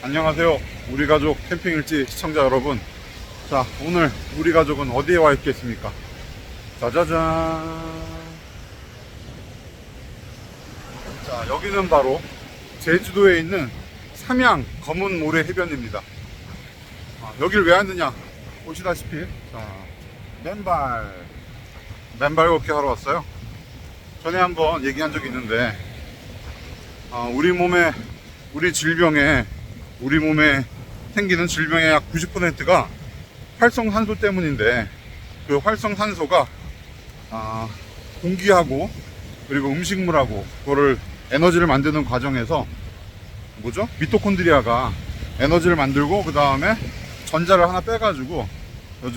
안녕하세요. 우리 가족 캠핑 일지 시청자 여러분. 자, 오늘 우리 가족은 어디에 와 있겠습니까? 짜자잔. 자, 여기는 바로 제주도에 있는 삼양 검은 모래 해변입니다. 아, 여길 왜 왔느냐? 보시다시피, 자, 맨발, 맨발 걷기 하러 왔어요. 전에 한번 얘기한 적이 있는데, 아, 우리 몸에, 우리 질병에, 우리 몸에 생기는 질병의 약 90%가 활성산소 때문인데, 그 활성산소가, 아, 공기하고, 그리고 음식물하고, 그거를 에너지를 만드는 과정에서, 뭐죠? 미토콘드리아가 에너지를 만들고, 그 다음에 전자를 하나 빼가지고,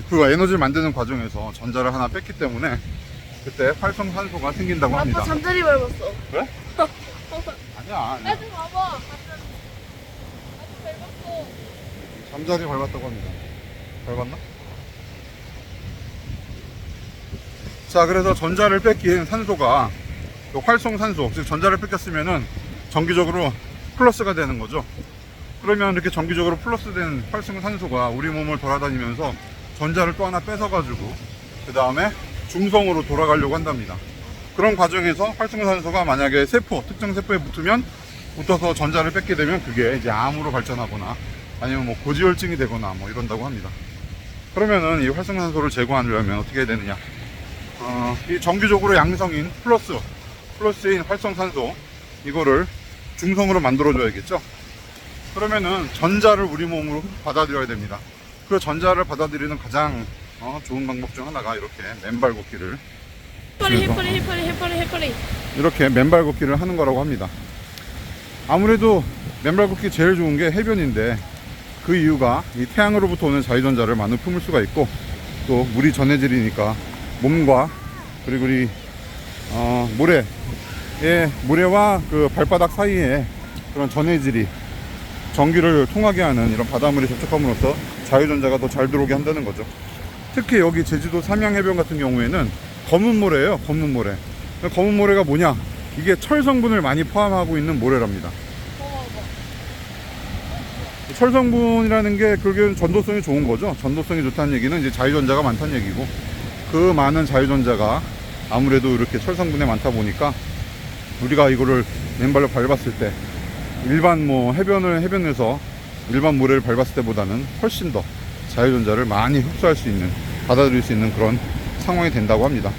그 에너지를 만드는 과정에서 전자를 하나 뺐기 때문에, 그때 활성산소가 생긴다고 합니다. 아빠 잠자리 밟았어. 그래? 아니야, 아니야. 애들 봐봐. 아빠 밟았어. 잠자리 밟았다고 합니다. 밟았나? 자, 그래서 전자를 뺏긴 산소가 그 활성 산소, 즉 전자를 뺏겼으면은 정기적으로 플러스가 되는 거죠. 그러면 이렇게 정기적으로 플러스된 활성 산소가 우리 몸을 돌아다니면서 전자를 또 하나 뺏어가지고 그 다음에 중성으로 돌아가려고 한답니다. 그런 과정에서 활성산소가 만약에 세포, 특정 세포에 붙으면 붙어서 전자를 뺏게 되면 그게 이제 암으로 발전하거나 아니면 뭐 고지혈증이 되거나 뭐 이런다고 합니다. 그러면은 이 활성산소를 제거하려면 어떻게 해야 되느냐? 어, 이 정기적으로 양성인 플러스, 플러스인 활성산소 이거를 중성으로 만들어줘야겠죠? 그러면은 전자를 우리 몸으로 받아들여야 됩니다. 그 전자를 받아들이는 가장 어, 좋은 방법 중 하나가 이렇게 맨발 걷기를 해파리 그래서- 해파리 해파리 해파리 해파리. 이렇게 맨발 걷기를 하는 거라고 합니다. 아무래도 맨발 걷기 제일 좋은 게 해변인데 그 이유가 이 태양으로부터 오는 자유전자를 많이 품을 수가 있고 또 물이 전해질이니까 몸과 그리고 우리 어, 모래 예, 모래와 그 발바닥 사이에 그런 전해질이 전기를 통하게 하는 이런 바닷물이 접촉함으로써 자유전자가 더 잘 들어오게 한다는 거죠. 특히 여기 제주도 삼양해변 같은 경우에는 검은 모래예요. 검은 모래. 검은 모래가 뭐냐? 이게 철 성분을 많이 포함하고 있는 모래랍니다. 철 성분이라는 게 그게 전도성이 좋은 거죠. 전도성이 좋다는 얘기는 이제 자유전자가 많다는 얘기고 그 많은 자유전자가 아무래도 이렇게 철 성분에 많다 보니까 우리가 이거를 맨발로 밟았을 때 일반 뭐 해변을 해변에서 일반 모래를 밟았을 때보다는 훨씬 더 자유전자를 많이 흡수할 수 있는 받아들일 수 있는 그런 상황이 된다고 합니다.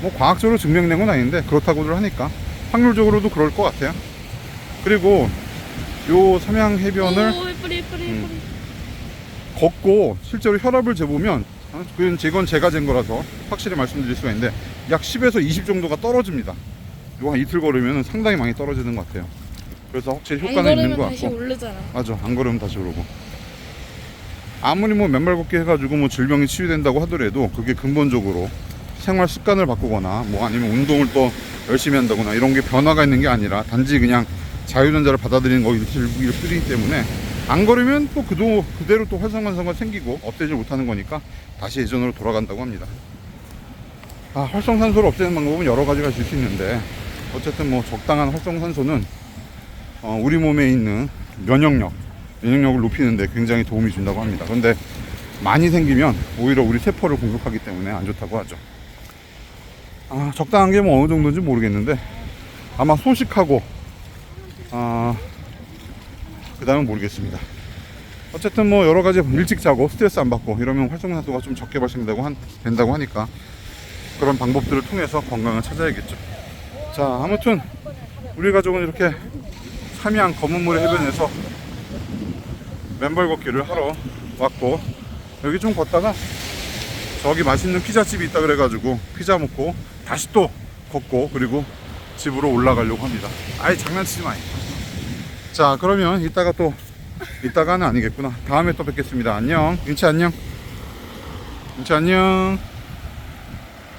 뭐 과학적으로 증명된 건 아닌데 그렇다고들 하니까 확률적으로도 그럴 것 같아요. 그리고 요 삼양 해변을 오 해파리 해파리 음. 해파리. 걷고 실제로 혈압을 재보면 어, 그건 제건 제가 잰 거라서 확실히 말씀드릴 수가 있는데 약 10에서 20 정도가 떨어집니다. 이거 한 이틀 걸으면 상당히 많이 떨어지는 것 같아요. 그래서 확실히 안 효과는 있는 것 걸으면 다시 같고 오르잖아. 맞아 안 걸으면 다시 오르고 아무리 뭐 맨발 걷기 해가지고 뭐 질병이 치유된다고 하더라도 그게 근본적으로 생활 습관을 바꾸거나 뭐 아니면 운동을 또 열심히 한다거나 이런 게 변화가 있는 게 아니라 단지 그냥 자유전자를 받아들이는 거일 뿐이기 때문에 안 걸으면 또 그도, 그대로 또 활성산소가 생기고 없애지 못하는 거니까 다시 예전으로 돌아간다고 합니다. 아, 활성산소를 없애는 방법은 여러 가지가 있을 수 있는데 어쨌든 뭐 적당한 활성산소는 어, 우리 몸에 있는 면역력, 면역력을 높이는데 굉장히 도움이 준다고 합니다. 그런데 많이 생기면 오히려 우리 세포를 공격하기 때문에 안 좋다고 하죠. 아, 적당한 게 뭐 어느 정도인지 모르겠는데 아마 소식하고 아, 그 다음은 모르겠습니다. 어쨌든 뭐 여러 가지 일찍 자고 스트레스 안 받고 이러면 활성산소가 좀 적게 발생된다고 한, 된다고 하니까 그런 방법들을 통해서 건강을 찾아야겠죠. 자, 아무튼 우리 가족은 이렇게 삼양 검은모래 해변에서 맨발 걷기를 하러 왔고 여기 좀 걷다가 저기 맛있는 피자집이 있다 그래가지고 피자 먹고 다시 또 걷고 그리고 집으로 올라가려고 합니다. 아예 장난치지 마. 자 그러면 이따가 또 이따가는 아니겠구나. 다음에 또 뵙겠습니다. 안녕. 윤치 안녕. 윤치 안녕.